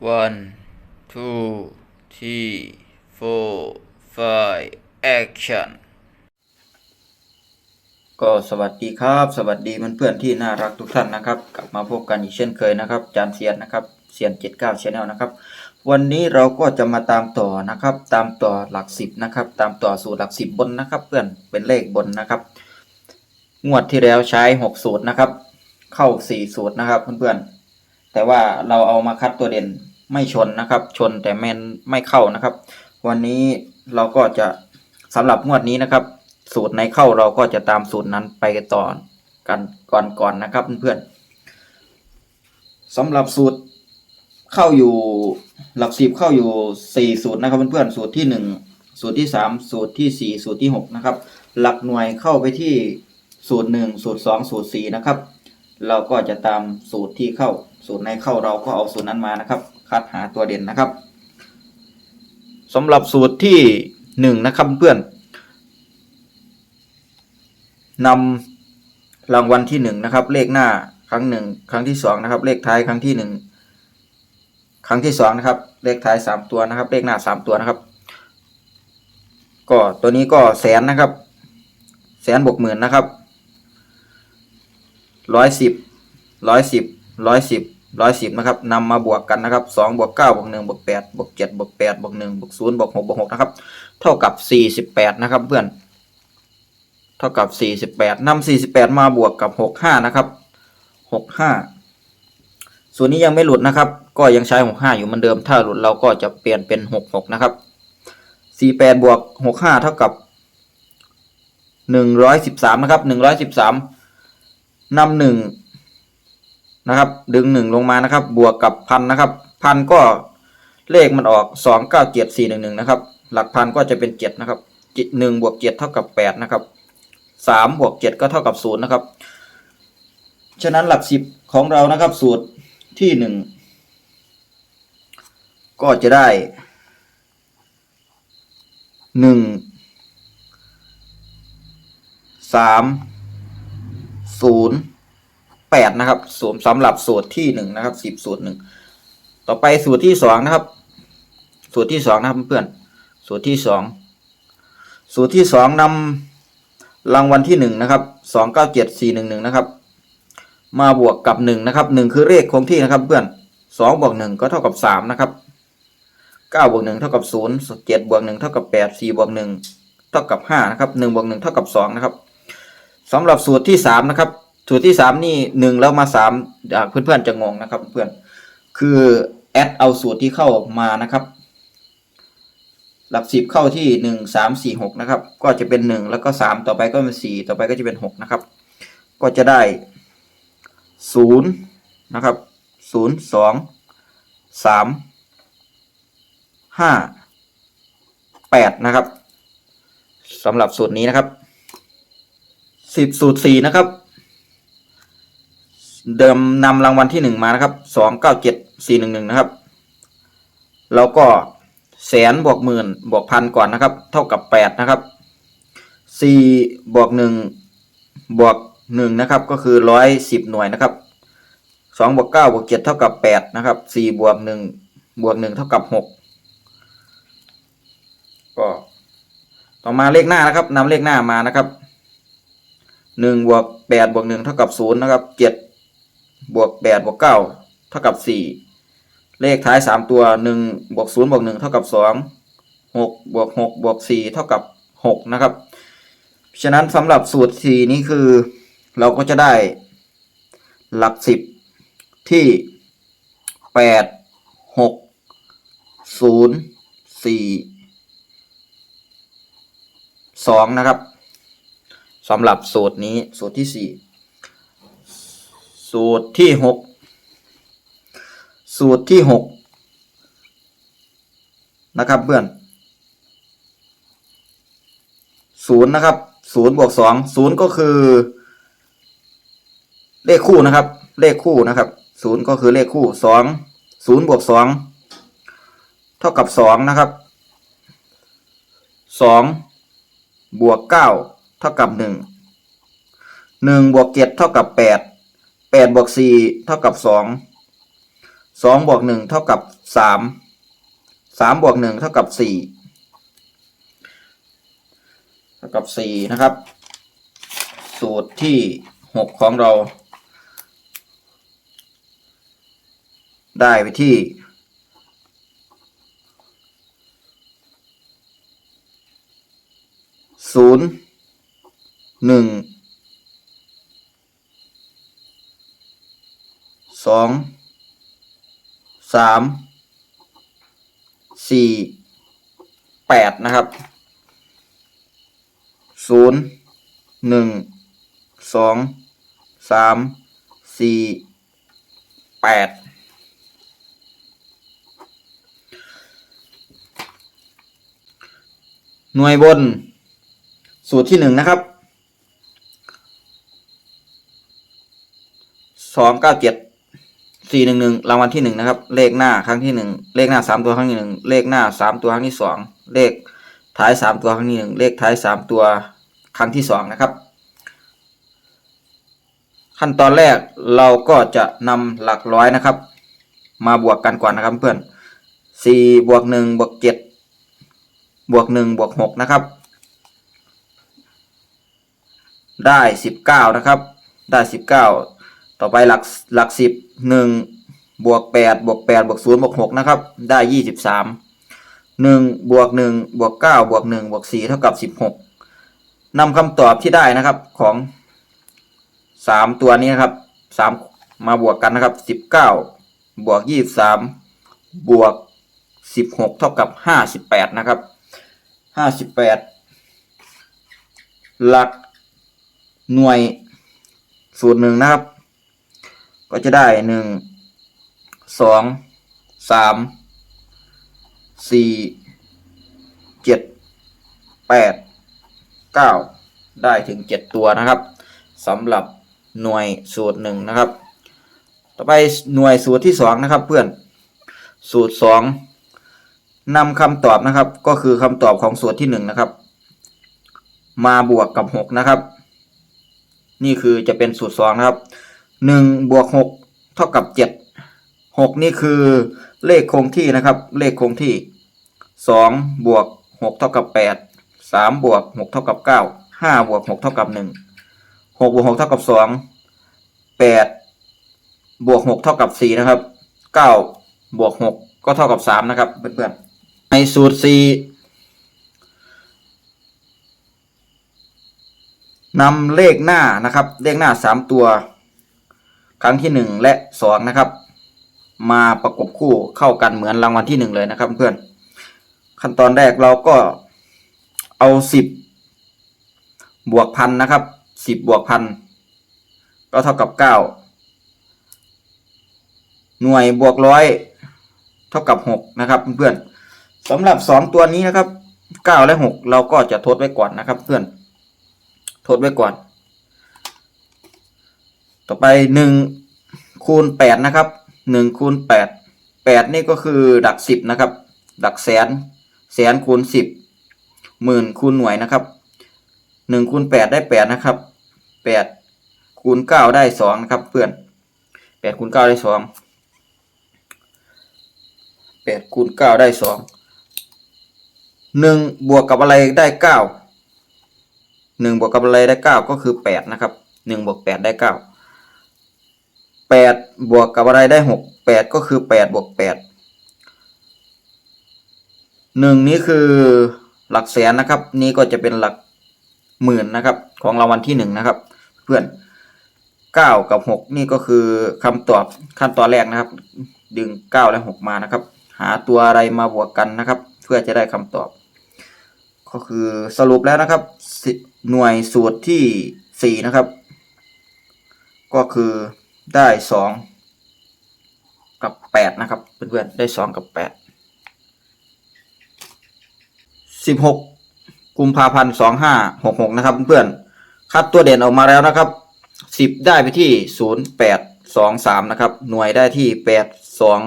one two three four five action ก็สวัสดีครับ สวัสดีเพื่อนๆที่น่ารักทุกท่านนะครับ กลับมาพบกันอีกเช่นเคยนะครับจานเซียนนะครับเซียนเจ็ดเก้าชแนลนะครับ วันนี้เราก็จะมาตามต่อนะครับ ตามต่อหลักสิบนะครับ ตามต่อสูตรหลักสิบบนนะครับ เพื่อนเป็นเลขบนนะครับ งวดที่แล้วใช้หกสูตรนะครับ เข้าสี่สูตรนะครับเพื่อนๆ แต่ว่าเราเอามาคัดตัวเด่นไม่ชนนะครับ ชนแต่แมนไม่เข้านะครับ วันนี้เราก็จะสำหรับงวดนี้นะครับ สูตรในเข้าเราก็จะตามสูตรนั้นไปต่อกันก่อนๆนะครับเพื่อนๆสำหรับสูตรเข้าอยู่หลักสิบเข้าอยู่สี่สูตรนะครับเพื่อนๆสูตรที่หนึ่งสูตรที่สามสูตรที่สี่สูตรที่หกนะครับ หลักหน่วยเข้าไปที่สูตรหนึ่งสูตรสองสูตรสี่นะครับ เราก็จะตามสูตรที่เข้า สูตรในเข้าเราก็เอาสูตรนั้นมานะครับ คัดหาตัวเด่นนะครับสำหรับสูตรที่หนึ่งนะครับเพื่อนนำรางวัลที่หนึ่งนะครับ เลขหน้าครั้งหนึ่งครั้งที่สองนะครับ เลขท้ายครั้งที่หนึ่งครั้งที่สองนะครับ เลขท้ายสามตัวนะครับ เลขหน้าสามตัวนะครับ ก็ตัวนี้ก็แสนนะครับ แสนบวกหมื่นนะครับร้อยสิบร้อยสิบร้อยสิบ ร้อยสิบนะครับนำมาบวกกันนะครับสองบวกเก้าบวกหนึ่งบวกแปดบวกเจ็ดบวกแปดบวกหนึ่งบวกศูนย์บวกหกบวกหกนะครับ เท่ากับสี่สิบแปดนะครับเพื่อน เท่ากับสี่สิบแปดนำสี่สิบแปดมาบวกกับหกห้านะครับหกห้าส่วนนี้ยังไม่หลุดนะครับ ก็ยังใช้หกห้าอยู่เหมือนเดิม ถ้าหลุดเราก็จะเปลี่ยนเป็นหกหกนะครับสี่แปดบวกหกห้าเท่ากับหนึ่งร้อยสิบสามนะครับหนึ่งร้อยสิบสามนำหนึ่ง นะครับ ดึงหนึ่งลงมานะครับ บวกกับพันนะครับ พันก็เลขมันออกสองเก้าเจ็ดสี่หนึ่งหนึ่งนะครับ หลักพันก็จะเป็นเจ็ดนะครับหนึ่งบวกเจ็ดเท่ากับแปดนะครับสามบวกเจ็ดก็เท่ากับศูนย์นะครับ ฉะนั้นหลักสิบของเรานะครับ สูตรที่หนึ่งก็จะได้หนึ่งสามศูนย์ แปดนะครับสูตรสำหรับสูตรที่หนึ่งนะครับสิบสูตรหนึ่งต่อไปสูตรที่สองนะครับ สูตรที่สองนะครับเพื่อนสูตรที่สองสูตรที่สองนำรางวัลที่หนึ่งนะครับสองเก้าเจ็ดสี่หนึ่งหนึ่งนะครับ มาบวกกับหนึ่งนะครับหนึ่งคือเลขคงที่นะครับเพื่อนสองบวกหนึ่งก็เท่ากับสามนะครับเก้าบวกหนึ่งเท่ากับศูนย์เจ็ดบวกหนึ่งเท่ากับแปดสี่บวกหนึ่งเท่ากับห้านะครับหนึ่งบวกหนึ่งเท่ากับสองนะครับสำหรับสูตรที่สามนะครับ สูตรที่สามนี่หนึ่งแล้วมาสามเพื่อนๆจะงงนะครับเพื่อนคือแอดเอาสูตรที่เข้ามานะครับ หลักสิบเข้าที่หนึ่งสามสี่หกนะครับ ก็จะเป็นหนึ่งแล้วก็สามต่อไปก็เป็นสี่ต่อไปก็จะเป็นหกนะครับ ก็จะได้ศูนย์นะครับศูนย์สองสามห้าแปดนะครับสำหรับสูตรนี้นะครับสิบสูตรสี่นะครับ เดิมนำรางวัลที่หนึ่งมานะครับสองเก้าเจ็ดสี่หนึ่งหนึ่งนะครับ แล้วก็แสนบวกหมื่นบวกพันก่อนนะครับ เท่ากับแปดนะครับสี่บวกหนึ่งบวกหนึ่งนะครับ ก็คือร้อยสิบหน่วยนะครับสองบวกเก้าบวกเจ็ดเท่ากับแปดนะครับสี่บวกหนึ่งบวกหนึ่งเท่ากับหกก็ต่อมาเลขหน้านะครับนำเลขหน้ามานะครับหนึ่งบวกแปดบวกหนึ่งเท่ากับศูนย์นะครับเจ็ด บวกแปดบวกเก้าเท่ากับสี่เลขท้ายสามตัวหนึ่งบวกศูนย์บวกหนึ่งเท่ากับสองหกบวกหกบวกสี่เท่ากับหกนะครับฉะนั้นสำหรับสูตรสี่นี้คือเราก็จะได้หลักสิบที่แปดหกศูนย์สี่สองนะครับสำหรับสูตรนี้สูตรที่สี่ สูตรที่หกสูตรที่หกนะครับเพื่อนศูนย์นะครับศูนย์บวกสองศูนย์ก็คือ เลขคู่นะครับ เลขคู่นะครับศูนย์ก็คือเลขคู่สองศูนย์บวกสองเท่ากับสองนะครับสองบวกเก้าเท่ากับหนึ่งหนึ่งบวกเจ็ดเท่ากับแปด แปดบวกสี่เท่ากับสองสองบวกหนึ่งเท่ากับสามสามบวกหนึ่งเท่ากับสี่เท่ากับสี่นะครับ สูตรที่หกของเรา ได้ไปที่ศูนย์หนึ่งส องสามสี่แปดนะครับศูนย์หนึ่งสองสามสี่แปดหน่วยบน สูตรที่หนึ่งนะครับสองเก้าเจ็ด สี่หนึ่งหนึ่งรางวัลที่หนึ่งนะครับ เลขหน้าครั้งที่หนึ่งเลขหน้าสามตัวครั้งที่หนึ่งเลขหน้าสามตัวครั้งที่สองเลขท้ายสามตัวครั้งที่หนึ่งเลขท้ายสามตัวครั้งที่สองนะครับ ขั้นตอนแรกเราก็จะนำหลักร้อยนะครับ มาบวกกันก่อนนะครับเพื่อนสี่บวกหนึ่งบวกเจ็ดบวกหนึ่งบวกหกนะครับ ได้สิบเก้านะครับ ได้สิบเก้าต่อไปหลักหลักสิบ หนึ่งบวกแปดบวกแปดบวกศูนย์บวกหกนะครับ ได้ยี่สิบสามหนึ่งบวกหนึ่งบวกเก้าบวกหนึ่งบวกสี่เท่ากับสิบหกนำคำตอบที่ได้นะครับของสามตัวนี้นะครับสามมาบวกกันนะครับสิบเก้าบวกยี่สามบวกสิบหกเท่ากับห้าสิบแปดนะครับห้าสิบแปดหลักหน่วยสูตรหนึ่งนะครับ ก็จะได้หนึ่งสองสามสี่เจ็ดแปดเก้าได้ถึงเจ็ดตัวนะครับสำหรับหน่วยสูตรหนึ่งนะครับ ต่อไปหน่วยสูตรที่สองนะครับเพื่อนสูตรสองนำคำตอบนะครับ ก็คือคำตอบของสูตรที่หนึ่งนะครับ มาบวกกับหกนะครับ นี่คือจะเป็นสูตรสองนะครับ หนึ่งบวกหกเท่ากับเจ็ดหกนี่คือเลขคงที่นะครับ เลขคงที่สองบวกหกเท่ากับแปดสามบวกหกเท่ากับเก้าห้าบวกหกเท่ากับหนึ่งหกบวกหกเท่ากับสองแปดบวกหกเท่ากับสี่นะครับเก้าบวกหกก็เท่ากับสามนะครับเพื่อนๆในสูตรสี่นำเลขหน้านะครับ เลขหน้าสามตัว ครั้งที่หนึ่งและสองนะครับ มาประกบคู่เข้ากันเหมือนรางวัลที่หนึ่งเลยนะครับเพื่อนขั้นตอนแรกเราก็เอาสิบบวกพันนะครับสิบบวกพันก็เท่ากับเก้าหน่วยบวกร้อยเท่ากับหกนะครับเพื่อนสำหรับสองตัวนี้นะครับเก้าและหกเราก็จะทดไว้ก่อนนะครับเพื่อนทดไว้ก่อน ต่อไปหนึ่งคูณแปดนะครับหนึ่งคูณแปดแปดนี่ก็คือดักสิบนะครับ ดักแสน แสนคูณสิบหมื่นคูณหน่วยนะครับหนึ่งคูณแปดได้แปดนะครับแปดคูณเก้าได้สองนะครับเพื่อนแปดคูณเก้าได้สองแปดคูณเก้าได้สองหนึ่งบวกกับอะไรได้เก้าหนึ่งบวกกับอะไรได้เก้าก็คือแปดนะครับหนึ่งบวกแปดได้เก้า แปดบวกกับอะไรได้หกแปดก็คือแปดบวกแปดหนึ่งนี้คือหลักแสนนะครับ นี่ก็จะเป็นหลักหมื่นนะครับ ของรางวัลที่หนึ่งนะครับ เพื่อนเก้ากับหกนี่ก็คือคำตอบขั้นตอนแรกนะครับ ดึงเก้าและหกมานะครับ หาตัวอะไรมาบวกกันนะครับ เพื่อจะได้คำตอบ ก็คือสรุปแล้วนะครับ หน่วยสูตรที่สี่นะครับ ก็คือ ได้สองกับแปดนะครับเพื่อนๆได้สองกับแปดสิบหกกุมภาพันธ์สองห้าหกหกนะครับเพื่อนๆคัดตัวเด่นออกมาแล้วนะครับสิบได้ไปที่ศูนย์แปดสองสามนะครับ หน่วยได้ที่แปดสอง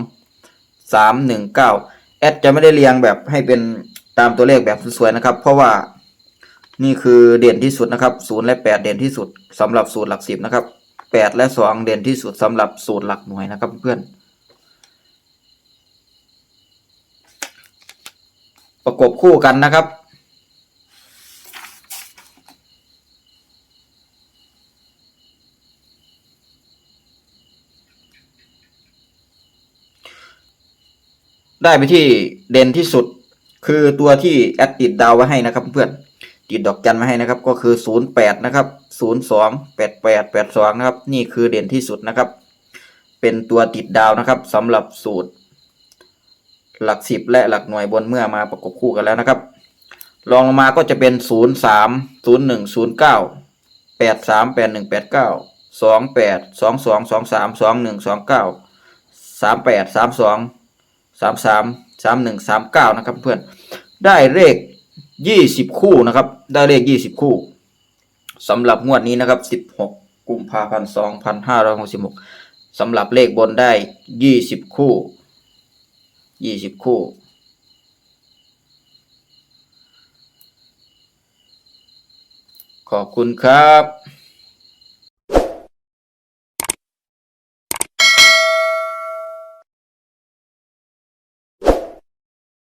สามหนึ่งเก้าแอดจะไม่ได้เรียงแบบให้เป็นตามตัวเลขแบบสวยๆนะครับ เพราะว่านี่คือเด่นที่สุดนะครับศูนย์และแปดเด่นที่สุดสำหรับสูตรหลักสิบนะครับ แปดและสองเด่นที่สุดสำหรับสูตรหลักหน่วยนะครับเพื่อนประกบคู่กันนะครับ ได้ไปที่เด่นที่สุดคือตัวที่แอดติดดาวไว้ให้นะครับเพื่อน ติดดอกจันไว้ให้นะครับ ก็คือศูนะครับศูนย์สองแปดแปดแปดสองนะครับ นี่คือเด่นที่สุดนะครับ เป็นตัวติดดาวนะครับสำหรับสูตร หลักสิบและหลักหน่วยบนเมื่อมาประกบคู่กันแล้วนะครับรองลงมาก็จะเป็นศูนย์สามศูนย์หนึ่งศูนย์เก้าแปดสามแปดหนึ่งแปดเก้าสองแปดสองสองสองสามสองหนึ่งสองเก้าสามแปดสามสองสามสามสามหนึ่งสามเก้านะครับเพื่อน ได้เลข ยี่สิบคู่นะครับ ได้เลขยี่สิบคู่สำหรับงวดนี้นะครับสิบหกกุมภาพันธ์สองพันห้าร้อยหกสิบหกสำหรับเลขบนได้ยี่สิบคู่ยี่สิบคู่ ขอบคุณครับ